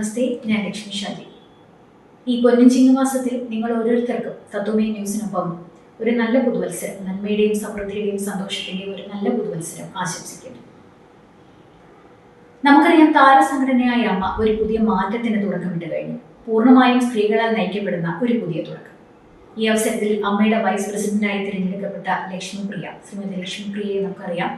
നമസ്തേ ഞാൻ ലക്ഷ്മി ഷാജി. ഈ പൊന്നും ചിങ്ങമാസത്തിൽ നിങ്ങൾ ഓരോരുത്തർക്കും തത്വമേ ന്യൂസിനൊപ്പം ഒരു നല്ല പുതുവത്സരം നന്മയുടെയും സമൃദ്ധിയുടെയും സന്തോഷത്തിന്റെയും ഒരു നല്ല പുതുവത്സരം ആശംസിക്കുന്നു. നമുക്കറിയാം താരസംഘടനയായ അമ്മ ഒരു പുതിയ മാറ്റത്തിന് തുടക്കമിട്ട് കഴിഞ്ഞു. പൂർണമായും സ്ത്രീകളാൽ നയിക്കപ്പെടുന്ന ഒരു പുതിയ തുടക്കം. ഈ അവസരത്തിൽ അമ്മയുടെ വൈസ് പ്രസിഡന്റായി തിരഞ്ഞെടുക്കപ്പെട്ട ലക്ഷ്മിപ്രിയ ശ്രീമതി ലക്ഷ്മിപ്രിയയെ നമുക്കറിയാം.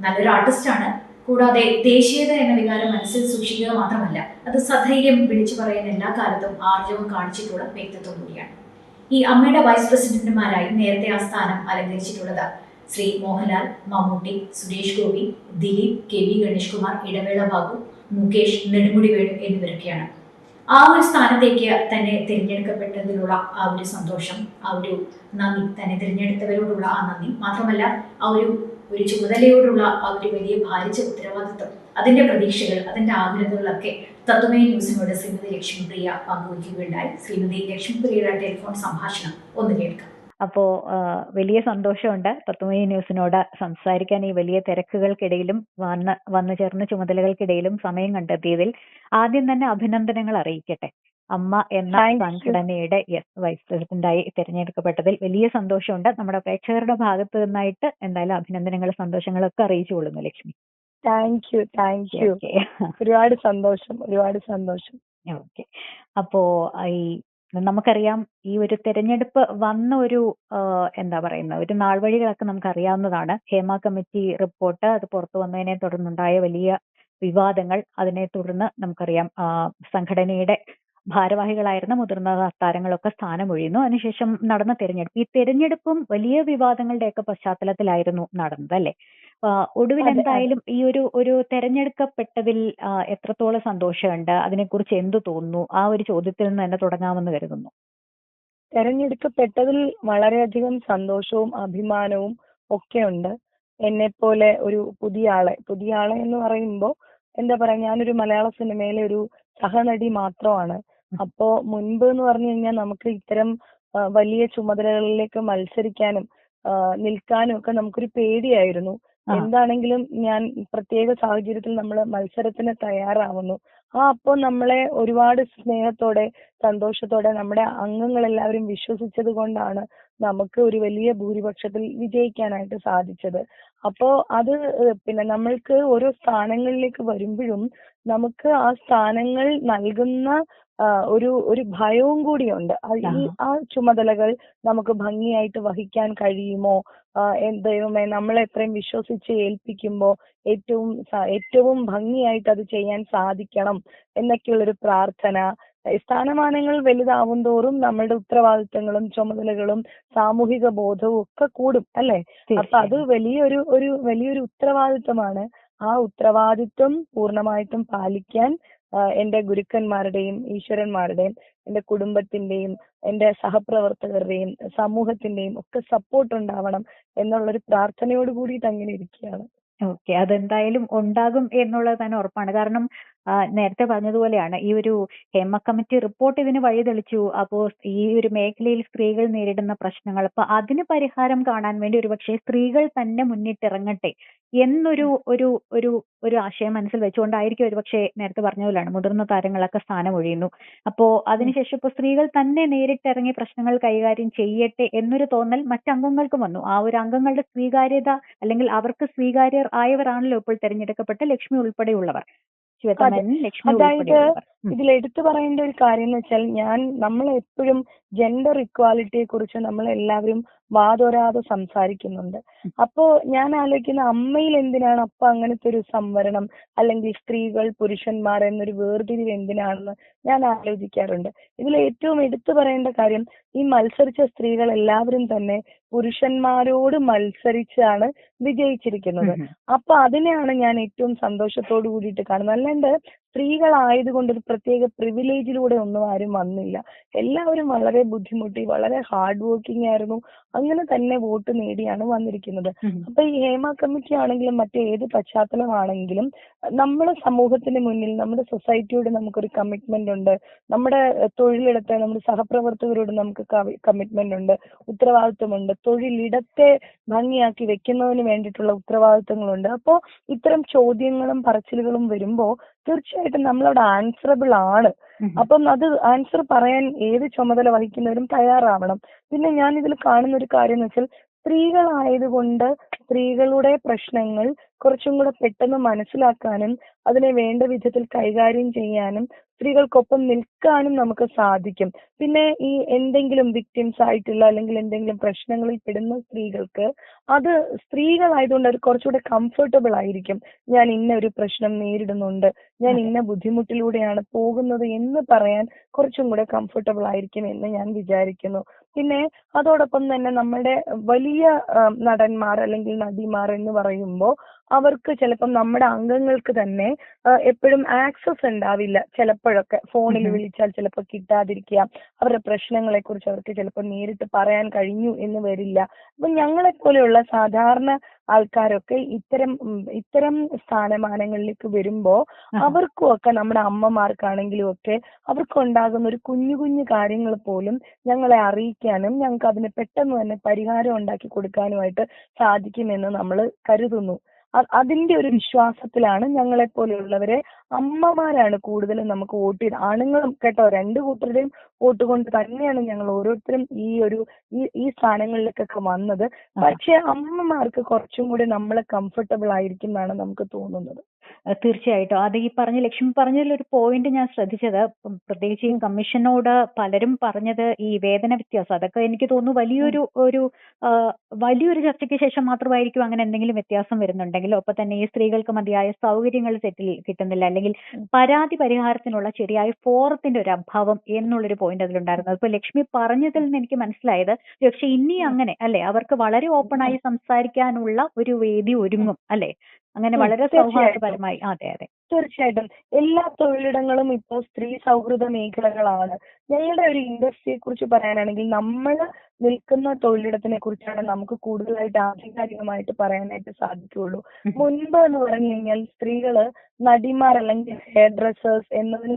നല്ലൊരു ആർട്ടിസ്റ്റാണ്. കൂടാതെ ദേശീയത എന്ന വികാരം മനസ്സിൽ സൂക്ഷിക്കുക മാത്രമല്ല അത് സധൈര്യം വിളിച്ചു പറയുന്ന എല്ലാ കാലത്തും ആർജവം കാണിച്ചിട്ടുള്ള വ്യക്തിത്വം കൂടിയാണ്. ഈ അമ്മയുടെ വൈസ് പ്രസിഡന്റുമാരായി നേരത്തെ ആ സ്ഥാനം അലങ്കരിച്ചിട്ടുള്ളത് ശ്രീ മോഹൻലാൽ മമ്മൂട്ടി സുരേഷ് ഗോപി ദിലീപ് കെ വി ഗണേഷ് കുമാർ ഇടവേള ബാബു മുകേഷ് നെടുമുടി വേണു എന്നിവരൊക്കെയാണ്. ആ ഒരു സ്ഥാനത്തേക്ക് തന്നെ തിരഞ്ഞെടുക്കപ്പെട്ടതിലുള്ള ആ ഒരു സന്തോഷം ആ ഒരു നന്ദി തന്നെ തിരഞ്ഞെടുത്തവരോടുള്ള ആ നന്ദി. മാത്രമല്ല ആ ഒരു ഒരു ചുമതലയോടുള്ള ആ ഒരു വലിയ ഭാരിച്ച ഉത്തരവാദിത്വം. അതിന്റെ പ്രതീക്ഷകൾ അതിന്റെ ആഗ്രഹങ്ങളൊക്കെ തത്വമേ ന്യൂസിനോട് ശ്രീമതി ലക്ഷ്മിപ്രിയ പങ്കുവയ്ക്കുകയുണ്ടായി. ശ്രീമതി ലക്ഷ്മിപ്രിയയുടെ ടെലിഫോൺ സംഭാഷണം ഒന്ന് കേൾക്കാം. അപ്പോ വലിയ സന്തോഷമുണ്ട് തത്വമയ ന്യൂസിനോട് സംസാരിക്കാൻ ഈ വലിയ തിരക്കുകൾക്കിടയിലും വന്ന് വന്നു ചേർന്ന ചുമതലകൾക്കിടയിലും സമയം കണ്ടെത്തിയതിൽ. ആദ്യം തന്നെ അഭിനന്ദനങ്ങൾ അറിയിക്കട്ടെ. അമ്മ എന്ന സംഘടനയുടെ യെസ് വൈസ് പ്രസിഡന്റായി തിരഞ്ഞെടുക്കപ്പെട്ടതിൽ വലിയ സന്തോഷമുണ്ട്. നമ്മുടെ പ്രേക്ഷകരുടെ ഭാഗത്ത് നിന്നായിട്ട് എന്തായാലും അഭിനന്ദനങ്ങളും സന്തോഷങ്ങളും സന്തോഷങ്ങളൊക്കെ അറിയിച്ചുകൊള്ളുന്നു Lakshmi. Thank you thank you ഒരുപാട് സന്തോഷം ഒരുപാട് സന്തോഷം. ഓക്കെ അപ്പോ ഈ നമുക്കറിയാം ഈ ഒരു തെരഞ്ഞെടുപ്പ് വന്ന ഒരു എന്താ പറയുന്ന ഒരു നാൾ വഴികളൊക്കെ നമുക്ക് അറിയാവുന്നതാണ് ഹേമ കമ്മിറ്റി റിപ്പോർട്ട് അത് പുറത്തു വന്നതിനെ തുടർന്നുണ്ടായ വലിയ വിവാദങ്ങൾ. അതിനെ തുടർന്ന് നമുക്കറിയാം സംഘടനയുടെ ഭാരവാഹികളായിരുന്ന മുതിർന്ന താരങ്ങളൊക്കെ സ്ഥാനമൊഴിയുന്നു. അതിനുശേഷം നടന്ന തെരഞ്ഞെടുപ്പ്. ഈ തെരഞ്ഞെടുപ്പും വലിയ വിവാദങ്ങളുടെയൊക്കെ പശ്ചാത്തലത്തിലായിരുന്നു നടന്നത് അല്ലെ? ഒടുവിൽ. എന്തായാലും ഈ ഒരു ഒരു തെരഞ്ഞെടുക്കപ്പെട്ടതിൽ എത്രത്തോളം സന്തോഷമുണ്ട്? അതിനെക്കുറിച്ച് എന്ത് തോന്നുന്നു? ആ ഒരു ചോദ്യത്തിൽ നിന്ന് തന്നെ തുടങ്ങാമെന്ന് കരുതുന്നു. തെരഞ്ഞെടുക്കപ്പെട്ടതിൽ വളരെയധികം സന്തോഷവും അഭിമാനവും ഒക്കെ ഉണ്ട് എന്നെ പോലെ ഒരു പുതിയ ആളെ പുതിയ ആളെ എന്ന് പറയുമ്പോൾ എന്താ പറയാ ഞാനൊരു മലയാള സിനിമയിലെ ഒരു സഹനടി മാത്രമാണ്. അപ്പോ മുൻപ് എന്ന് പറഞ്ഞു കഴിഞ്ഞാൽ നമുക്ക് ഇത്തരം വലിയ ചുമതലകളിലേക്ക് മത്സരിക്കാനും നിൽക്കാനും ഒക്കെ നമുക്കൊരു പേടിയായിരുന്നു. എന്താണെങ്കിലും ഞാൻ പ്രത്യേക സാഹചര്യത്തിൽ നമ്മൾ മത്സരത്തിന് തയ്യാറാവുന്നു. ആ അപ്പോ നമ്മളെ ഒരുപാട് സ്നേഹത്തോടെ സന്തോഷത്തോടെ നമ്മുടെ അംഗങ്ങൾ എല്ലാവരും വിശ്വസിച്ചത് കൊണ്ടാണ് നമുക്ക് ഒരു വലിയ ഭൂരിപക്ഷത്തിൽ വിജയിക്കാനായിട്ട് സാധിച്ചത്. അപ്പോ അത് പിന്നെ നമ്മൾക്ക് ഓരോ സ്ഥാനങ്ങളിലേക്ക് വരുമ്പോഴും നമുക്ക് ആ സ്ഥാനങ്ങൾ നൽകുന്ന ഒരു ഒരു ഭയവും കൂടിയുണ്ട്. ഈ ആ ചുമതലകൾ നമുക്ക് ഭംഗിയായിട്ട് വഹിക്കാൻ കഴിയുമോ? ദൈവമേ നമ്മൾ എത്രയും വിശ്വസിച്ച് ഏൽപ്പിക്കുമ്പോൾ ഏറ്റവും ഏറ്റവും ഭംഗിയായിട്ട് അത് ചെയ്യാൻ സാധിക്കണം എന്നൊക്കെയുള്ളൊരു പ്രാർത്ഥന. സ്ഥാനമാനങ്ങൾ വലുതാവും തോറും നമ്മളുടെ ഉത്തരവാദിത്തങ്ങളും ചുമതലകളും സാമൂഹിക ബോധവും ഒക്കെ കൂടും അല്ലെ? അപ്പൊ അത് വലിയൊരു ഒരു വലിയൊരു ഉത്തരവാദിത്തമാണ്. ആ ഉത്തരവാദിത്വം പൂർണമായിട്ടും പാലിക്കാൻ ആ, എന്റെ ഗുരുക്കന്മാരുടെയും ഈശ്വരന്മാരുടെയും എന്റെ കുടുംബത്തിന്റെയും എന്റെ സഹപ്രവർത്തകരുടെയും സമൂഹത്തിന്റെയും ഒക്കെ സപ്പോർട്ട് ഉണ്ടാവണം എന്നുള്ളൊരു പ്രാർത്ഥനയോട് കൂടിയിട്ട് അങ്ങനെ ഇരിക്കുകയാണ്. ഓക്കെ. അതെന്തായാലും ഉണ്ടാകും എന്നുള്ളത് തന്നെ ഉറപ്പാണ്. കാരണം നേരത്തെ പറഞ്ഞതുപോലെയാണ് ഈ ഒരു ഹേമ കമ്മിറ്റി റിപ്പോർട്ട് ഇതിന് വഴി തെളിച്ചു. അപ്പോ ഈ ഒരു മേഖലയിൽ സ്ത്രീകൾ നേരിടുന്ന പ്രശ്നങ്ങൾ. അപ്പൊ അതിന് പരിഹാരം കാണാൻ വേണ്ടി ഒരുപക്ഷെ സ്ത്രീകൾ തന്നെ മുന്നിട്ടിറങ്ങട്ടെ. എന്നൊരു ഒരു ഒരു ഒരു ആശയം മനസ്സിൽ വെച്ചുകൊണ്ടായിരിക്കും ഒരുപക്ഷെ നേരത്തെ പറഞ്ഞ പോലെയാണ്. മുതിർന്ന താരങ്ങളൊക്കെ സ്ഥാനമൊഴിയുന്നു അപ്പോ അതിനുശേഷം ഇപ്പൊ സ്ത്രീകൾ തന്നെ നേരിട്ടിറങ്ങി പ്രശ്നങ്ങൾ കൈകാര്യം ചെയ്യട്ടെ എന്നൊരു തോന്നൽ മറ്റംഗങ്ങൾക്കും വന്നു. ആ ഒരു അംഗങ്ങളുടെ സ്വീകാര്യത അല്ലെങ്കിൽ അവർക്ക് സ്വീകാര്യർ ആയവരാണല്ലോ ഇപ്പോൾ തെരഞ്ഞെടുക്കപ്പെട്ട ലക്ഷ്മി ഉൾപ്പെടെയുള്ളവർ. ശ്വേതാ മേനോൻ ലക്ഷ്മി ഉൾപ്പെടെയുള്ളവർ. ഇതിൽ എടുത്തു പറയേണ്ട ഒരു കാര്യം എന്ന് വെച്ചാൽ ഞാൻ നമ്മൾ എപ്പോഴും ജെൻഡർ ഇക്വാലിറ്റിയെ കുറിച്ച് നമ്മൾ എല്ലാവരും വാതോരാതെ സംസാരിക്കുന്നുണ്ട്. അപ്പോ ഞാൻ ആലോചിക്കുന്ന അമ്മയിൽ എന്തിനാണ് അപ്പൊ അങ്ങനത്തെ ഒരു സംവരണം? അല്ലെങ്കിൽ സ്ത്രീകൾ പുരുഷന്മാർ എന്നൊരു വേർതിരിവ് എന്തിനാണെന്ന് ഞാൻ ആലോചിക്കാറുണ്ട്. ഇതിൽ ഏറ്റവും എടുത്തു പറയേണ്ട കാര്യം ഈ മത്സരിച്ച സ്ത്രീകൾ എല്ലാവരും തന്നെ പുരുഷന്മാരോട് മത്സരിച്ചാണ് വിജയിച്ചിരിക്കുന്നത്. അപ്പൊ അതിനെയാണ് ഞാൻ ഏറ്റവും സന്തോഷത്തോടു കൂടിയിട്ട് കാണുന്നത്. അല്ലാണ്ട് സ്ത്രീകളായതുകൊണ്ട് ഒരു പ്രത്യേക പ്രിവിലേജിലൂടെ ഒന്നും ആരും വന്നില്ല. എല്ലാവരും വളരെ ബുദ്ധിമുട്ടി വളരെ ഹാർഡ് വർക്കിംഗ് ആയിരുന്നു. അങ്ങനെ തന്നെ വോട്ട് നേടിയാണ് വന്നിരിക്കുന്നത്. അപ്പൊ ഈ ഹേമ കമ്മിറ്റി ആണെങ്കിലും മറ്റേത് പശ്ചാത്തലമാണെങ്കിലും നമ്മുടെ സമൂഹത്തിന് മുന്നിൽ നമ്മുടെ സൊസൈറ്റിയോട് നമുക്കൊരു കമ്മിറ്റ്മെന്റ് ഉണ്ട്. നമ്മുടെ തൊഴിലിടത്തെ നമ്മുടെ സഹപ്രവർത്തകരോട് നമുക്ക് കമ്മിറ്റ്മെന്റ് ഉണ്ട് ഉത്തരവാദിത്വമുണ്ട്. തൊഴിലിടത്തെ ഭംഗിയാക്കി വെക്കുന്നതിന് വേണ്ടിയിട്ടുള്ള ഉത്തരവാദിത്തങ്ങളുണ്ട് അപ്പോ ഇത്തരം ചോദ്യങ്ങളും പറച്ചിലുകളും വരുമ്പോ തീർച്ചയായിട്ടും നമ്മളവിടെ ആൻസറബിൾ ആണ്. അപ്പം അത് ആൻസർ പറയാൻ ഏത് ചുമതല വഹിക്കുന്നവരും തയ്യാറാവണം പിന്നെ ഞാൻ ഇതിൽ കാണുന്ന ഒരു കാര്യം എന്ന് വെച്ചാൽ സ്ത്രീകളായതുകൊണ്ട് സ്ത്രീകളുടെ പ്രശ്നങ്ങൾ കുറച്ചും കൂടെ പെട്ടെന്ന് മനസ്സിലാക്കാനും അതിനെ വേണ്ട വിധത്തിൽ കൈകാര്യം ചെയ്യാനും സ്ത്രീകൾക്കൊപ്പം നിൽക്കാനും നമുക്ക് സാധിക്കും. പിന്നെ ഈ എന്തെങ്കിലും വിക്ടിംസ് ആയിട്ടുള്ള അല്ലെങ്കിൽ എന്തെങ്കിലും പ്രശ്നങ്ങളിൽ പെടുന്ന സ്ത്രീകൾക്ക് അത് സ്ത്രീകളായതുകൊണ്ട് അവർ കുറച്ചുകൂടെ കംഫർട്ടബിൾ ആയിരിക്കും. ഞാൻ ഇന്ന ഒരു പ്രശ്നം നേരിടുന്നുണ്ട്. ഞാൻ ഇന്ന ബുദ്ധിമുട്ടിലൂടെയാണ് പോകുന്നത് എന്ന് പറയാൻ കുറച്ചും കൂടെ കംഫർട്ടബിൾ ആയിരിക്കും എന്ന് ഞാൻ വിചാരിക്കുന്നു. പിന്നെ അതോടൊപ്പം തന്നെ നമ്മുടെ വലിയ നടന്മാർ അല്ലെങ്കിൽ നടിമാർ എന്ന് പറയുമ്പോൾ അവർക്ക് ചിലപ്പം നമ്മുടെ അംഗങ്ങൾക്ക് തന്നെ എപ്പോഴും ആക്സസ് ഉണ്ടാവില്ല ചിലപ്പോഴൊക്കെ. ഫോണിൽ വിളിച്ചാൽ ചിലപ്പോൾ കിട്ടാതിരിക്കുക. അവരുടെ പ്രശ്നങ്ങളെ കുറിച്ച് അവർക്ക് ചിലപ്പോൾ നേരിട്ട് പറയാൻ കഴിഞ്ഞു എന്ന് വരില്ല. അപ്പൊ ഞങ്ങളെ പോലെയുള്ള സാധാരണ ആൾക്കാരൊക്കെ ഇത്തരം ഇത്തരം സ്ഥാനമാനങ്ങളിലേക്ക് വരുമ്പോ അവർക്കും ഒക്കെ നമ്മുടെ അമ്മമാർക്കാണെങ്കിലും ഒക്കെ അവർക്കുണ്ടാകുന്ന ഒരു കുഞ്ഞു കുഞ്ഞു കാര്യങ്ങൾ പോലും ഞങ്ങളെ അറിയിക്കാനും ഞങ്ങൾക്ക് അതിന് പെട്ടെന്ന് തന്നെ പരിഹാരം ഉണ്ടാക്കി കൊടുക്കാനുമായിട്ട് സാധിക്കുമെന്ന് നമ്മൾ കരുതുന്നു. അതിന്റെ ഒരു വിശ്വാസത്തിലാണ് ഞങ്ങളെ പോലെയുള്ളവരെ അമ്മമാരാണ് കൂടുതലും നമുക്ക് വോട്ട് ചെയ്ത് ആണുങ്ങളും കേട്ടോ രണ്ടു കൂട്ടരുടെയും വോട്ട് കൊണ്ട് തന്നെയാണ് ഞങ്ങൾ ഓരോരുത്തരും ഈ ഒരു ഈ ഈ സ്ഥാനങ്ങളിലേക്കൊക്കെ വന്നത്. പക്ഷെ അമ്മമാർക്ക് കുറച്ചും കൂടി നമ്മളെ കംഫർട്ടബിൾ ആയിരിക്കും എന്നാണ് നമുക്ക് തോന്നുന്നത്. തീർച്ചയായിട്ടും. അത് ഈ പറഞ്ഞ ലക്ഷ്മി പറഞ്ഞതിൽ ഒരു പോയിന്റ് ഞാൻ ശ്രദ്ധിച്ചത്. പ്രത്യേകിച്ച് ഈ കമ്മീഷനോട് പലരും പറഞ്ഞത് ഈ വേതന വ്യത്യാസം. അതൊക്കെ എനിക്ക് തോന്നുന്നു വലിയൊരു ഒരു വലിയൊരു ചർച്ചയ്ക്ക് ശേഷം മാത്രമായിരിക്കും അങ്ങനെ എന്തെങ്കിലും വ്യത്യാസം വരുന്നുണ്ടെങ്കിൽ ഒപ്പം തന്നെ ഈ സ്ത്രീകൾക്ക് മതിയായ സൗകര്യങ്ങൾ സെറ്റിൽ കിട്ടുന്നില്ല. അല്ലെങ്കിൽ പരാതി പരിഹാരത്തിനുള്ള ശരിയായ ഫോറത്തിന്റെ ഒരു അഭാവം എന്നുള്ളൊരു പോയിന്റ് അതിലുണ്ടായിരുന്നു. അതിപ്പോ ലക്ഷ്മി പറഞ്ഞതിൽ നിന്ന് എനിക്ക് മനസ്സിലായത് പക്ഷെ ഇനി അങ്ങനെ അല്ലെ? അവർക്ക് വളരെ ഓപ്പണായി സംസാരിക്കാനുള്ള ഒരു വേദി ഒരുങ്ങും അല്ലെ? അങ്ങനെ വളരെ. സൗഹാർദ്ദപരമായി. അതെ അതെ. തീർച്ചയായിട്ടും. എല്ലാ തൊഴിലിടങ്ങളും ഇപ്പോൾ സ്ത്രീ സൗഹൃദ മേഖലകളാണ്. ഞങ്ങളുടെ ഒരു ഇൻഡസ്ട്രിയെ കുറിച്ച് പറയാനാണെങ്കിൽ നമ്മൾ നിൽക്കുന്ന തൊഴിലിടത്തിനെ കുറിച്ചാണ് നമുക്ക് കൂടുതലായിട്ട് ആധികാരികമായിട്ട് പറയാനായിട്ട് സാധിക്കുകയുള്ളൂ. ഉം. മുൻപ് എന്ന് പറഞ്ഞു കഴിഞ്ഞാൽ സ്ത്രീകൾ നടിമാർ അല്ലെങ്കിൽ ഹെയർ ഡ്രസ്സേഴ്സ് എന്നതിന്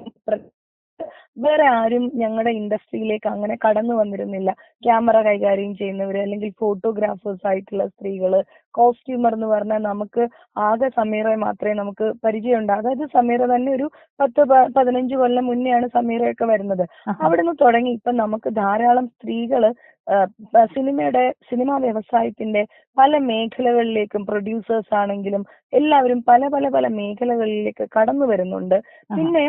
വേറെ ആരും ഞങ്ങളുടെ ഇൻഡസ്ട്രിയിലേക്ക് അങ്ങനെ കടന്നു വന്നിരുന്നില്ല. ക്യാമറ കൈകാര്യം ചെയ്യുന്നവര് അല്ലെങ്കിൽ ഫോട്ടോഗ്രാഫേഴ്സ് ആയിട്ടുള്ള സ്ത്രീകൾ കോസ്റ്റ്യൂമർ എന്ന് പറഞ്ഞാൽ നമുക്ക് ആകെ സമീറയെ മാത്രമേ നമുക്ക് പരിചയമുണ്ട്. അതായത് സമീറ തന്നെ ഒരു പത്ത് പതിനഞ്ച് കൊല്ലം മുന്നെയാണ് സമീറയൊക്കെ വരുന്നത്. അവിടെ അവിടുന്ന് തുടങ്ങി. ഇപ്പൊ നമുക്ക് ധാരാളം സ്ത്രീകൾ സിനിമയുടെ സിനിമാ വ്യവസായത്തിന്റെ പല മേഖലകളിലേക്കും പ്രൊഡ്യൂസേഴ്സ് ആണെങ്കിലും എല്ലാവരും പല പല പല മേഖലകളിലേക്ക് കടന്നു വരുന്നുണ്ട്. പിന്നെ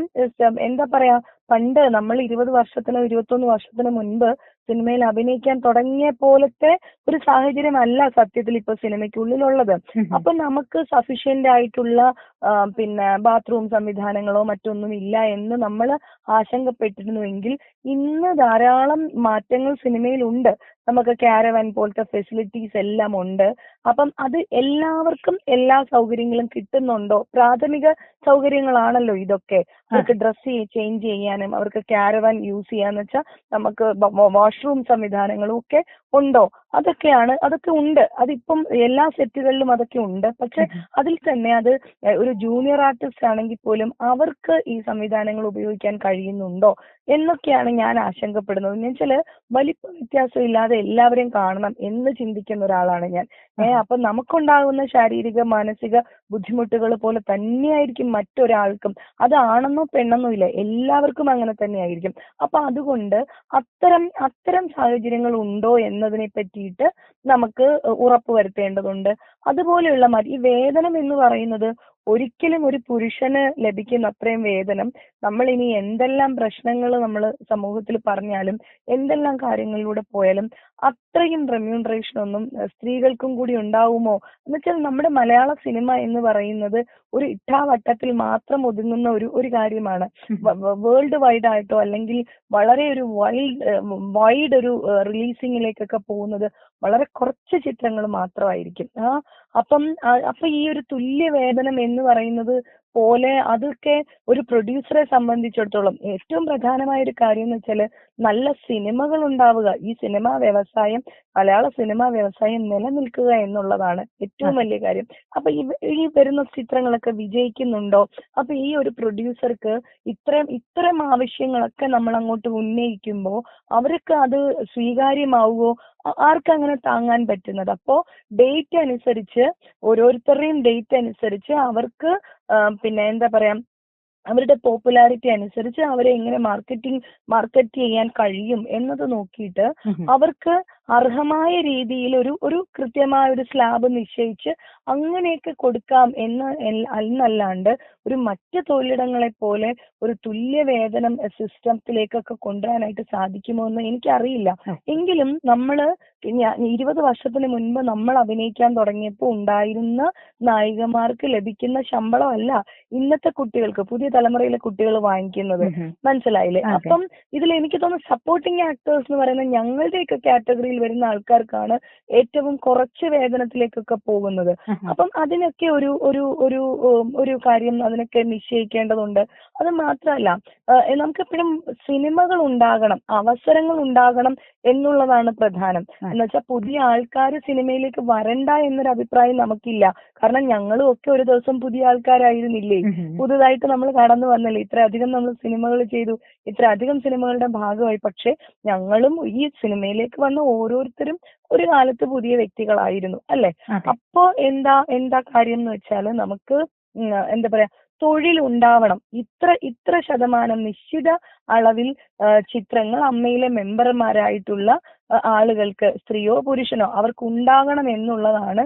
എന്താ പറയാ പണ്ട് നമ്മൾ ഇരുപത് വർഷത്തിനോ ഇരുപത്തൊന്ന് വർഷത്തിനോ മുൻപ് സിനിമയിൽ അഭിനയിക്കാൻ തുടങ്ങിയ പോലത്തെ ഒരു സാഹചര്യം അല്ല സത്യത്തിൽ ഇപ്പൊ സിനിമയ്ക്കുള്ളിലുള്ളത്. അപ്പൊ നമുക്ക് സഫിഷ്യന്റ് ആയിട്ടുള്ള പിന്നെ ബാത്റൂം സംവിധാനങ്ങളോ മറ്റൊന്നും ഇല്ല എന്ന് നമ്മൾ ആശങ്കപ്പെട്ടിരുന്നുവെങ്കിൽ ഇന്ന് ധാരാളം മാറ്റങ്ങൾ സിനിമയിലുണ്ട്. നമുക്ക് കാരവൻ പോലത്തെ ഫെസിലിറ്റീസ് എല്ലാം ഉണ്ട്. അപ്പം അത് എല്ലാവർക്കും എല്ലാ സൗകര്യങ്ങളും കിട്ടുന്നുണ്ടോ? പ്രാഥമിക സൗകര്യങ്ങളാണല്ലോ ഇതൊക്കെ. അവർക്ക് ഡ്രസ്സ് ചേഞ്ച് ചെയ്യാനും അവർക്ക് കാരവൻ യൂസ് ചെയ്യാന്ന് വെച്ചാൽ നമുക്ക് വാഷ്റൂം സംവിധാനങ്ങളും ഒക്കെ ഉണ്ടോ? അതൊക്കെയാണ് അതൊക്കെ ഉണ്ട്. അതിപ്പം എല്ലാ സെറ്റുകളിലും അതൊക്കെ ഉണ്ട്. പക്ഷെ അതിൽ തന്നെ അത് ഒരു ജൂനിയർ ആർട്ടിസ്റ്റ് ആണെങ്കിൽ പോലും അവർക്ക് ഈ സംവിധാനങ്ങൾ ഉപയോഗിക്കാൻ കഴിയുന്നുണ്ടോ എന്നൊക്കെയാണ് ഞാൻ ആശങ്കപ്പെടുന്നത്. എന്ന് വെച്ചാൽ വലിപ്പ വ്യത്യാസം ഇല്ലാതെ എല്ലാവരെയും കാണണം എന്ന് ചിന്തിക്കുന്ന ഒരാളാണ് ഞാൻ. ഏഹ് അപ്പൊ നമുക്കുണ്ടാകുന്ന ശാരീരിക മാനസിക ബുദ്ധിമുട്ടുകൾ പോലെ തന്നെയായിരിക്കും മറ്റൊരാൾക്കും. അതാണെന്നോ പെണ്ണെന്നോ ഇല്ല എല്ലാവർക്കും അങ്ങനെ തന്നെയായിരിക്കും. അപ്പൊ അതുകൊണ്ട് അത്തരം അത്തരം സാഹചര്യങ്ങൾ ഉണ്ടോ എന്നതിനെ പറ്റിയിട്ട് നമുക്ക് ഉറപ്പ് വരുത്തേണ്ടതുണ്ട്. അതുപോലെയുള്ള ഈ വേതനം എന്ന് പറയുന്നത് ഒരിക്കലും ഒരു പുരുഷന് ലഭിക്കുന്ന അത്രയും വേതനം. നമ്മൾ ഇനി എന്തെല്ലാം പ്രശ്നങ്ങൾ നമ്മൾ സമൂഹത്തിൽ പറഞ്ഞാലും എന്തെല്ലാം കാര്യങ്ങളിലൂടെ പോയാലും അത്രയും റെമ്യൂണറേഷൻ ഒന്നും സ്ത്രീകൾക്കും കൂടി ഉണ്ടാവുമോ? എന്ന് വെച്ചാൽ നമ്മുടെ മലയാള സിനിമ എന്ന് പറയുന്നത് ഒരു ഇട്ടാവട്ടത്തിൽ മാത്രം ഒതുങ്ങുന്ന ഒരു ഒരു കാര്യമാണ്. വേൾഡ് വൈഡ് ആയിട്ടോ അല്ലെങ്കിൽ വളരെ ഒരു വൈൽഡ് വൈഡ് ഒരു റിലീസിങ്ങിലേക്കൊക്കെ പോകുന്നത് വളരെ കുറച്ച് ചിത്രങ്ങൾ മാത്രമായിരിക്കും. ആ അപ്പം അപ്പൊ ഈ ഒരു തുല്യ വേതനം എന്ന് പറയുന്നത് പോലെ അതൊക്കെ ഒരു പ്രൊഡ്യൂസറെ സംബന്ധിച്ചിടത്തോളം ഏറ്റവും പ്രധാനമായ ഒരു കാര്യം എന്ന് വെച്ചാൽ നല്ല സിനിമകൾ ഉണ്ടാവുക. ഈ സിനിമാ വ്യവസായം മലയാള സിനിമാ വ്യവസായം നിലനിൽക്കുക എന്നുള്ളതാണ് ഏറ്റവും വലിയ കാര്യം. അപ്പൊ ഈ വരുന്ന ചിത്രങ്ങളൊക്കെ വിജയിക്കുന്നുണ്ടോ? അപ്പൊ ഈ ഒരു പ്രൊഡ്യൂസർക്ക് ഇത്രയും ഇത്തരം ആവശ്യങ്ങളൊക്കെ നമ്മൾ അങ്ങോട്ട് ഉന്നയിക്കുമ്പോൾ അവർക്ക് അത് സ്വീകാര്യമാവുമോ? ആർക്കങ്ങനെ താങ്ങാൻ പറ്റുന്നത്? അപ്പോ ഡേറ്റ് അനുസരിച്ച് ഓരോരുത്തരുടെയും ഡേറ്റ് അനുസരിച്ച് അവർക്ക് പിന്നെ എന്താ പറയാ അവരുടെ പോപ്പുലാരിറ്റി അനുസരിച്ച് അവരെ എങ്ങനെ മാർക്കറ്റിംഗ് മാർക്കറ്റ് ചെയ്യാൻ കഴിയും എന്നത് നോക്കിയിട്ട് അവർക്ക് അർഹമായ രീതിയിൽ ഒരു ഒരു കൃത്യമായ ഒരു സ്ലാബ് നിശ്ചയിച്ച് അങ്ങനെയൊക്കെ കൊടുക്കാം എന്ന് എന്നല്ലാണ്ട് ഒരു മറ്റ് തൊഴിലിടങ്ങളെ പോലെ ഒരു തുല്യ വേതനം സിസ്റ്റത്തിലേക്കൊക്കെ കൊണ്ടുവരാനായിട്ട് സാധിക്കുമോ എന്ന് എനിക്കറിയില്ല. എങ്കിലും നമ്മൾ ഇരുപത് വർഷത്തിന് മുൻപ് നമ്മൾ അഭിനയിക്കാൻ തുടങ്ങിയപ്പോൾ ഉണ്ടായിരുന്ന നായികമാർക്ക് ലഭിക്കുന്ന ശമ്പളമല്ല ഇന്നത്തെ കുട്ടികൾക്ക് പുതിയ തലമുറയിലെ കുട്ടികൾ വാങ്ങിക്കുന്നത്. മനസ്സിലായില്ലേ. അപ്പം ഇതിൽ എനിക്ക് തോന്നുന്നു സപ്പോർട്ടിംഗ് ആക്ടേഴ്സ് എന്ന് പറയുന്ന ഞങ്ങളുടെയൊക്കെ കാറ്റഗറിയിൽ വരുന്ന ആൾക്കാർക്കാണ് ഏറ്റവും കുറച്ച് വേതനത്തിലേക്കൊക്കെ പോകുന്നത്. അപ്പം അതിനൊക്കെ ഒരു ഒരു ഒരു ഒരു കാര്യം അതിനൊക്കെ നിശ്ചയിക്കേണ്ടതുണ്ട്. അത് മാത്രമല്ല നമുക്ക് നമുക്കെപ്പോഴും സിനിമകൾ ഉണ്ടാകണം അവസരങ്ങൾ ഉണ്ടാകണം എന്നുള്ളതാണ് പ്രധാനം. എന്ന് വെച്ചാൽ പുതിയ ആൾക്കാർ സിനിമയിലേക്ക് വരണ്ട എന്നൊരു അഭിപ്രായം നമുക്കില്ല. കാരണം ഞങ്ങളും ഒക്കെ ഒരു ദിവസം പുതിയ ആൾക്കാരായിരുന്നില്ലേ? പുതുതായിട്ട് നമ്മൾ കടന്നു വന്നല്ലേ? ഇത്ര അധികം നമ്മൾ സിനിമകൾ ചെയ്തു. ഇത്ര അധികം സിനിമകളുടെ ഭാഗമായി. പക്ഷെ ഞങ്ങളും ഈ സിനിമയിലേക്ക് വന്ന ഓരോരുത്തരും ഒരു കാലത്ത് പുതിയ വ്യക്തികളായിരുന്നു അല്ലെ? അപ്പോ എന്താ എന്താ കാര്യം എന്ന് വെച്ചാൽ നമുക്ക് എന്താ പറയാ തൊഴിൽ ഉണ്ടാവണം ഇത്ര ഇത്ര ശതമാനം നിശ്ചിത അളവിൽ ചിത്രങ്ങൾ അമ്മയിലെ മെമ്പർമാരായിട്ടുള്ള ആളുകൾക്ക് സ്ത്രീയോ പുരുഷനോ അവർക്ക് ഉണ്ടാകണം എന്നുള്ളതാണ്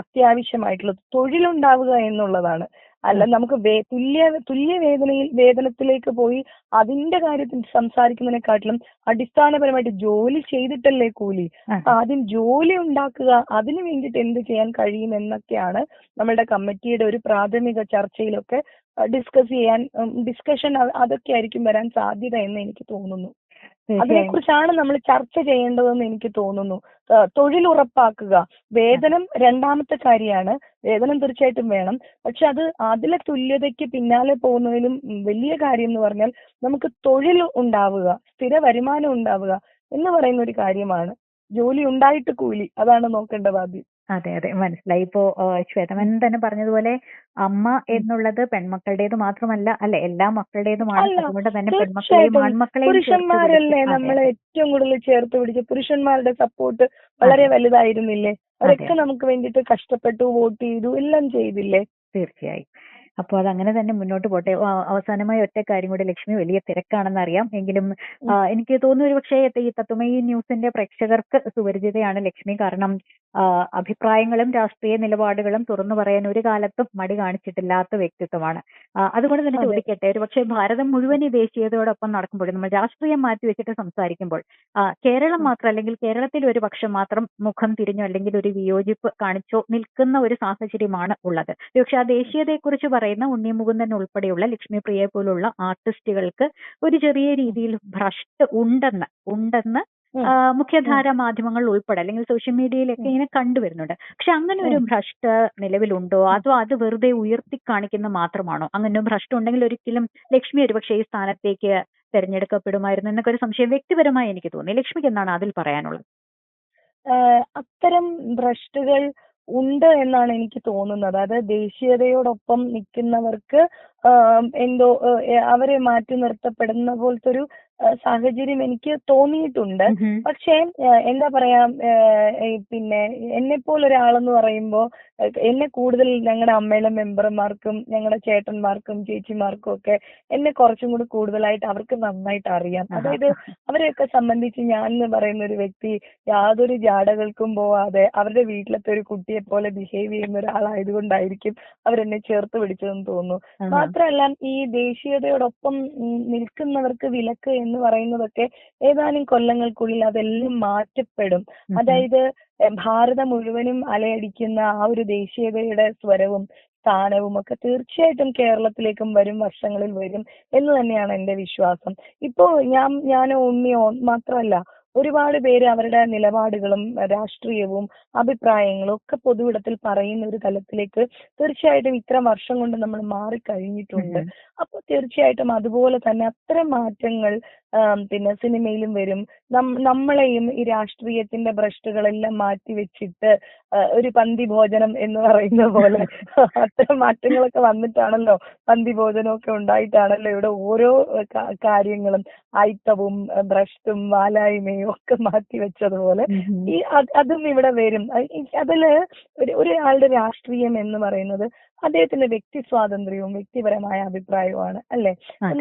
അത്യാവശ്യമായിട്ടുള്ളത് തൊഴിലുണ്ടാവുക എന്നുള്ളതാണ്. അല്ല നമുക്ക് വേ തുല്യ തുല്യ വേതനയിൽ വേതനത്തിലേക്ക് പോയി അതിന്റെ കാര്യത്തിൽ സംസാരിക്കുന്നതിനെക്കാട്ടിലും അടിസ്ഥാനപരമായിട്ട് ജോലി ചെയ്തിട്ടല്ലേ കൂലി? ആദ്യം ജോലി ഉണ്ടാക്കുക അതിനു വേണ്ടിയിട്ട് എന്ത് ചെയ്യാൻ കഴിയും എന്നൊക്കെയാണ് നമ്മളുടെ കമ്മിറ്റിയുടെ ഒരു പ്രാഥമിക ചർച്ചയിലൊക്കെ ഡിസ്കസ് ചെയ്യാൻ ഡിസ്കഷൻ അതൊക്കെ ആയിരിക്കും വരാൻ സാധ്യത എന്ന് എനിക്ക് തോന്നുന്നു. അതിനെ തീർച്ചയായും. കുറിച്ചാണ് നമ്മൾ ചർച്ച ചെയ്യേണ്ടതെന്ന് എനിക്ക് തോന്നുന്നു. ഉറപ്പാക്കുക വേതനം രണ്ടാമത്തെ കാര്യമാണ്. വേതനം തീർച്ചയായിട്ടും വേണം. പക്ഷെ അത് അതിലെ തുല്യതയ്ക്ക് പിന്നാലെ പോകുന്നതിലും വലിയ കാര്യം എന്ന് പറഞ്ഞാൽ നമുക്ക് തൊഴിൽ ഉണ്ടാവുക സ്ഥിര വരുമാനം ഉണ്ടാവുക എന്ന് പറയുന്ന ഒരു കാര്യമാണ്. ജോലി ഉണ്ടായിട്ട് കൂലി. അതാണ് നോക്കേണ്ടത് ആദ്യം. അതെ അതെ. മനസ്സിലായി. ഇപ്പോ ശ്വേതമൻ തന്നെ പറഞ്ഞതുപോലെ അമ്മ എന്നുള്ളത് പെൺമക്കളുടേത് മാത്രമല്ല അല്ലെ എല്ലാ മക്കളുടേതുമാണ്. അതുകൊണ്ട് തന്നെ പെൺമക്കളെയും. ആൺമക്കളെയും പുരുഷന്മാരല്ലേ നമ്മളെ ഏറ്റവും കൂടുതൽ ചേർത്ത് പിടിച്ച് പുരുഷന്മാരുടെ സപ്പോർട്ട് വളരെ വലുതായിരുന്നില്ലേ? അവരൊക്കെ നമുക്ക് വേണ്ടിയിട്ട് കഷ്ടപ്പെട്ടു വോട്ട് ചെയ്തു എല്ലാം ചെയ്തില്ലേ? തീർച്ചയായും. അപ്പോൾ അത് അങ്ങനെ തന്നെ മുന്നോട്ട് പോട്ടെ. അവസാനമായി ഒറ്റ കാര്യം കൂടി ലക്ഷ്മി വലിയ തിരക്കാണെന്ന് അറിയാം എങ്കിലും എനിക്ക് തോന്നുന്നു ഒരു പക്ഷേ ഈ തത്വമയി ന്യൂസിന്റെ പ്രേക്ഷകർക്ക് സുപരിചിതയാണ് ലക്ഷ്മി. കാരണം അഭിപ്രായങ്ങളും രാഷ്ട്രീയ നിലപാടുകളും തുറന്നു പറയാൻ ഒരു കാലത്തും മടി കാണിച്ചിട്ടില്ലാത്ത വ്യക്തിത്വമാണ്. അതുകൊണ്ട് തന്നെ. ചോദിക്കട്ടെ ഒരു പക്ഷേ ഭാരതം മുഴുവൻ ഈ ദേശീയതയോടൊപ്പം നടക്കുമ്പോൾ നമ്മൾ രാഷ്ട്രീയം മാറ്റി വെച്ചിട്ട് സംസാരിക്കുമ്പോൾ കേരളം മാത്രം അല്ലെങ്കിൽ കേരളത്തിൽ ഒരു പക്ഷം മാത്രം മുഖം തിരിഞ്ഞോ അല്ലെങ്കിൽ ഒരു വിയോജിപ്പ് കാണിച്ചോ നിൽക്കുന്ന ഒരു സാഹചര്യമാണ് ഉള്ളത്. പക്ഷെ ആ ദേശീയതയെക്കുറിച്ച് പറയുന്ന ഉണ്ണി മുകുന്ദൻ ഉൾപ്പെടെയുള്ള ലക്ഷ്മി പ്രിയെ പോലുള്ള ആർട്ടിസ്റ്റുകൾക്ക് ഒരു ചെറിയ രീതിയിൽ ഭ്രഷ്ട് ഉണ്ടെന്ന് ഉണ്ടെന്ന് മുഖ്യധാര മാധ്യമങ്ങൾ ഉൾപ്പെടെ അല്ലെങ്കിൽ സോഷ്യൽ മീഡിയയിലൊക്കെ ഇങ്ങനെ കണ്ടുവരുന്നുണ്ട്. പക്ഷെ അങ്ങനെ ഒരു ഭ്രഷ്ട് നിലവിലുണ്ടോ? അതോ അത് വെറുതെ ഉയർത്തി കാണിക്കുന്ന മാത്രമാണോ? അങ്ങനെ ഒരു ഭ്രഷ്ട് ഉണ്ടെങ്കിൽ ഒരിക്കലും ലക്ഷ്മി ഒരുപക്ഷെ ഈ സ്ഥാനത്തേക്ക് തെരഞ്ഞെടുക്കപ്പെടുമായിരുന്നു എന്നൊക്കെ ഒരു സംശയം വ്യക്തിപരമായി എനിക്ക് തോന്നി. ലക്ഷ്മിക്ക് എന്താണ് അതിൽ പറയാനുള്ളത്? അത്തരം ഭ്രഷ്ടുകൾ ഉണ്ട് എന്നാണ് എനിക്ക് തോന്നുന്നത്. അത് ദേശീയതയോടൊപ്പം നിൽക്കുന്നവർക്ക് എന്തോ അവരെ മാറ്റി നിർത്തപ്പെടുന്ന പോലത്തെ ഒരു സാഹചര്യം എനിക്ക് തോന്നിയിട്ടുണ്ട്. പക്ഷേ എന്താ പറയാ പിന്നെ എന്നെ ഒരാളെന്ന് പറയുമ്പോ എന്നെ കൂടുതൽ ഞങ്ങളുടെ അമ്മയുടെ മെമ്പർമാർക്കും ഞങ്ങളുടെ ചേട്ടന്മാർക്കും ചേച്ചിമാർക്കും ഒക്കെ എന്നെ കുറച്ചും കൂടി കൂടുതലായിട്ട് അവർക്ക് നന്നായിട്ട് അറിയാം. അതായത് അവരെയൊക്കെ സംബന്ധിച്ച് ഞാൻ എന്ന് പറയുന്ന ഒരു വ്യക്തി യാതൊരു ജാടകൾക്കും പോവാതെ അവരുടെ വീട്ടിലത്തെ ഒരു കുട്ടിയെ പോലെ ബിഹേവ് ചെയ്യുന്ന ഒരാളായതുകൊണ്ടായിരിക്കും അവരെന്നെ ചേർത്ത് പിടിച്ചതെന്ന് തോന്നുന്നു. മാത്രമല്ല ഈ ദേശീയതയോടൊപ്പം നിൽക്കുന്നവർക്ക് വിലക്ക് എന്ന് പറയുന്നതൊക്കെ ഏതാനും കൊല്ലങ്ങൾക്കുള്ളിൽ അതെല്ലാം മാറ്റപ്പെടും. അതായത് ഭാരതം മുഴുവനും അലയടിക്കുന്ന ആ ഒരു ദേശീയതയുടെ സ്വരവും സ്ഥാനവും ഒക്കെ തീർച്ചയായിട്ടും കേരളത്തിലേക്കും വരും വർഷങ്ങളിൽ വരും എന്ന് തന്നെയാണ് എന്റെ വിശ്വാസം. ഇപ്പോ ഞാൻ ഞാൻ ഉണ്ണിയോ മാത്രമല്ല ഒരുപാട് പേര് അവരുടെ നിലപാടുകളും രാഷ്ട്രീയവും അഭിപ്രായങ്ങളും ഒക്കെ പൊതുവിടത്തിൽ പറയുന്ന ഒരു തലത്തിലേക്ക് തീർച്ചയായിട്ടും ഇത്ര വർഷം കൊണ്ട് നമ്മൾ മാറിക്കഴിഞ്ഞിട്ടുണ്ട്. അപ്പൊ തീർച്ചയായിട്ടും അതുപോലെ തന്നെ അത്തരം മാറ്റങ്ങൾ പിന്നെ സിനിമയിലും വരും. നമ്മളെയും ഈ രാഷ്ട്രീയത്തിന്റെ ഭ്രഷ്ടുകളെല്ലാം മാറ്റി വെച്ചിട്ട് ഒരു പന്തി ഭോജനം എന്ന് പറയുന്ന പോലെ അത്തരം മാറ്റങ്ങളൊക്കെ വന്നിട്ടാണല്ലോ പന്തി ഭോജനമൊക്കെ ഉണ്ടായിട്ടാണല്ലോ ഇവിടെ ഓരോ കാര്യങ്ങളും. അയിത്തവും ഭ്രഷ്ടും വാലായ്മയും ഒക്കെ മാറ്റി വെച്ചതുപോലെ ഈ അതും ഇവിടെ വരും. അതിൽ ഒരു ഒരാളുടെ രാഷ്ട്രീയം എന്ന് പറയുന്നത് അദ്ദേഹത്തിന്റെ വ്യക്തി സ്വാതന്ത്ര്യവും വ്യക്തിപരമായ അഭിപ്രായവുമാണ് അല്ലെ.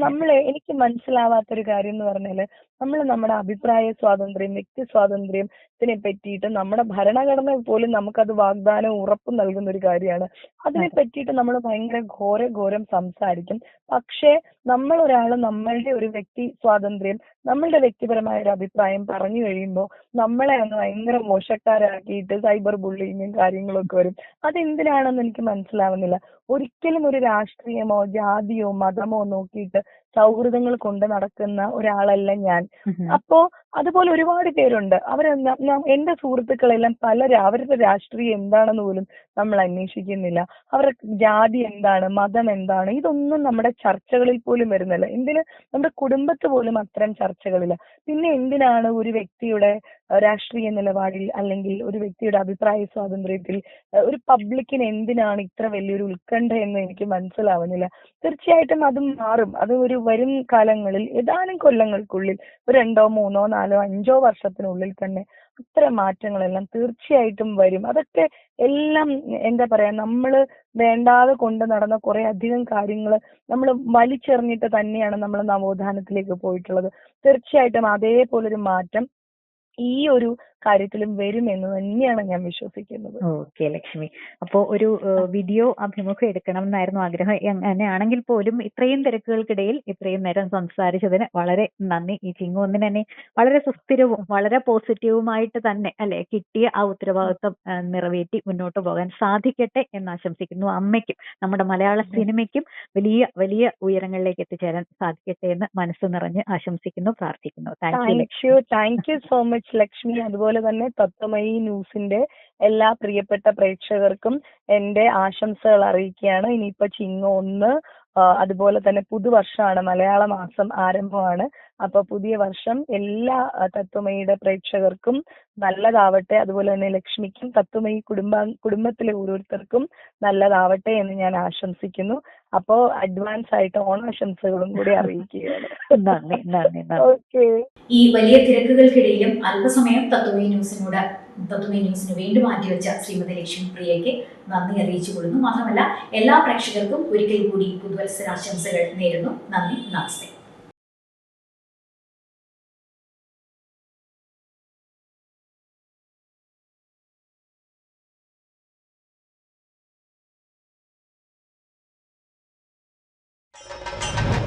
നമ്മൾ എനിക്ക് മനസ്സിലാവാത്തൊരു കാര്യം എന്ന് പറഞ്ഞാൽ നമ്മൾ നമ്മുടെ അഭിപ്രായ സ്വാതന്ത്ര്യം വ്യക്തി സ്വാതന്ത്ര്യത്തിനെ പറ്റിയിട്ട് നമ്മുടെ ഭരണഘടന പോലും നമുക്കത് വാഗ്ദാനം ഉറപ്പും നൽകുന്ന ഒരു കാര്യമാണ്. അതിനെ പറ്റിയിട്ട് നമ്മൾ ഭയങ്കര ഘോര ഘോരം സംസാരിക്കും. പക്ഷേ നമ്മൾ ഒരാൾ നമ്മളുടെ ഒരു വ്യക്തി സ്വാതന്ത്ര്യം നമ്മളുടെ വ്യക്തിപരമായ ഒരു അഭിപ്രായം പറഞ്ഞു കഴിയുമ്പോൾ നമ്മളെ അങ്ങ് ഭയങ്കര മോശക്കാരാക്കിയിട്ട് സൈബർ ബുള്ളിങ്ങും കാര്യങ്ങളൊക്കെ വരും. അതെന്തിനാണെന്ന് എനിക്ക് മനസ്സിലാവുന്നില്ല. ഒരിക്കലും ഒരു രാഷ്ട്രീയമോ ജാതിയോ മതമോ നോക്കിയിട്ട് സൗഹൃദങ്ങൾ കൊണ്ട് നടക്കുന്ന ഒരാളല്ല ഞാൻ. അപ്പോ അതുപോലെ ഒരുപാട് പേരുണ്ട്. അവരെന്താ എന്റെ സുഹൃത്തുക്കളെല്ലാം പലര് അവരുടെ രാഷ്ട്രീയം എന്താണെന്ന് പോലും നമ്മൾ അന്വേഷിക്കുന്നില്ല. അവരുടെ ജാതി എന്താണ് മതം എന്താണ് ഇതൊന്നും നമ്മുടെ ചർച്ചകളിൽ പോലും വരുന്നില്ല. എന്തിന്? നമ്മുടെ കുടുംബത്ത് പോലും അത്തരം ചർച്ചകളില്ല. പിന്നെ എന്തിനാണ് ഒരു വ്യക്തിയുടെ രാഷ്ട്രീയ നിലപാടിൽ അല്ലെങ്കിൽ ഒരു വ്യക്തിയുടെ അഭിപ്രായ സ്വാതന്ത്ര്യത്തിൽ ഒരു പബ്ലിക്കിന് എന്തിനാണ് ഇത്ര വലിയൊരു ഉത്കണ്ഠ എന്ന് എനിക്ക് മനസ്സിലാവുന്നില്ല. തീർച്ചയായിട്ടും അത് മാറും. അത് ഒരു വരും കാലങ്ങളിൽ ഏതാനും കൊല്ലങ്ങൾക്കുള്ളിൽ ഒരു രണ്ടോ മൂന്നോ നാലോ അഞ്ചോ വർഷത്തിനുള്ളിൽ തന്നെ അത്തരം മാറ്റങ്ങളെല്ലാം തീർച്ചയായിട്ടും വരും. അതൊക്കെ എല്ലാം എന്താ പറയാ നമ്മൾ വേണ്ടാതെ കൊണ്ട് നടന്ന കുറെ അധികം കാര്യങ്ങൾ നമ്മൾ വലിച്ചെറിഞ്ഞിട്ട് തന്നെയാണ് നമ്മൾ നവോത്ഥാനത്തിലേക്ക് പോയിട്ടുള്ളത്. തീർച്ചയായിട്ടും അതേപോലൊരു മാറ്റം ഈ ഒരു കാര്യത്തിലും വരും എന്ന് തന്നെയാണ് ഞാൻ വിശ്വസിക്കുന്നത്. ഓക്കെ ലക്ഷ്മി. അപ്പോ ഒരു വീഡിയോ അഭിമുഖം എടുക്കണം എന്നായിരുന്നു ആഗ്രഹം. അങ്ങനെയാണെങ്കിൽ പോലും ഇത്രയും തിരക്കുകൾക്കിടയിൽ ഇത്രയും നേരം സംസാരിച്ചതിന് വളരെ നന്ദി. ഈ ചിങ്ങു ഒന്നിന് തന്നെ വളരെ സുസ്ഥിരവും വളരെ പോസിറ്റീവുമായിട്ട് തന്നെ അല്ലെ കിട്ടിയ ആ ഉത്തരവാദിത്വം നിറവേറ്റി മുന്നോട്ട് പോകാൻ സാധിക്കട്ടെ എന്ന് ആശംസിക്കുന്നു അമ്മയ്ക്കും നമ്മുടെ മലയാള സിനിമയ്ക്കും വലിയ വലിയ ഉയരങ്ങളിലേക്ക് എത്തിച്ചേരാൻ സാധിക്കട്ടെ എന്ന് മനസ്സ് നിറഞ്ഞ് ആശംസിക്കുന്നു പ്രാർത്ഥിക്കുന്നു. Thank you thank you so much Lakshmi. അതുപോലെ തന്നെ തത്വമയി ന്യൂസിന്റെ എല്ലാ പ്രിയപ്പെട്ട പ്രേക്ഷകർക്കും എന്റെ ആശംസകൾ അറിയിക്കുകയാണ്. ഇനിയിപ്പോ ചിങ്ങം ഒന്ന് അതുപോലെ തന്നെ പുതുവർഷമാണ് മലയാള മാസം ആരംഭമാണ്. അപ്പൊ പുതിയ വർഷം എല്ലാ തത്വമയുടെ പ്രേക്ഷകർക്കും നല്ലതാവട്ടെ. അതുപോലെ തന്നെ ലക്ഷ്മിക്കും തത്വമയി കുടുംബ കുടുംബത്തിലെ ഓരോരുത്തർക്കും നല്ലതാവട്ടെ എന്ന് ഞാൻ ആശംസിക്കുന്നു. അപ്പോ അഡ്വാൻസ് ആയിട്ട് ഓണാശംസകളും കൂടി അറിയിക്കുകയാണ്. നന്ദി നന്ദി നന്ദി. ഓക്കെ. ഈ വലിയ തിരക്കുകൾക്കിടയിലും അല്പസമയം തത്വമയി ന്യൂസിനോട് തത്വമേ ന്യൂസിന് വേണ്ടി മാറ്റിവെച്ച ശ്രീമതി ലക്ഷ്മി പ്രിയയ്ക്ക് നന്ദി അറിയിച്ചു കൊള്ളുന്നു. മാത്രമല്ല എല്ലാ പ്രേക്ഷകർക്കും ഒരിക്കൽ കൂടി പുതുവത്സരാശംസകൾ നേരുന്നു. നന്ദി നമസ്തേ.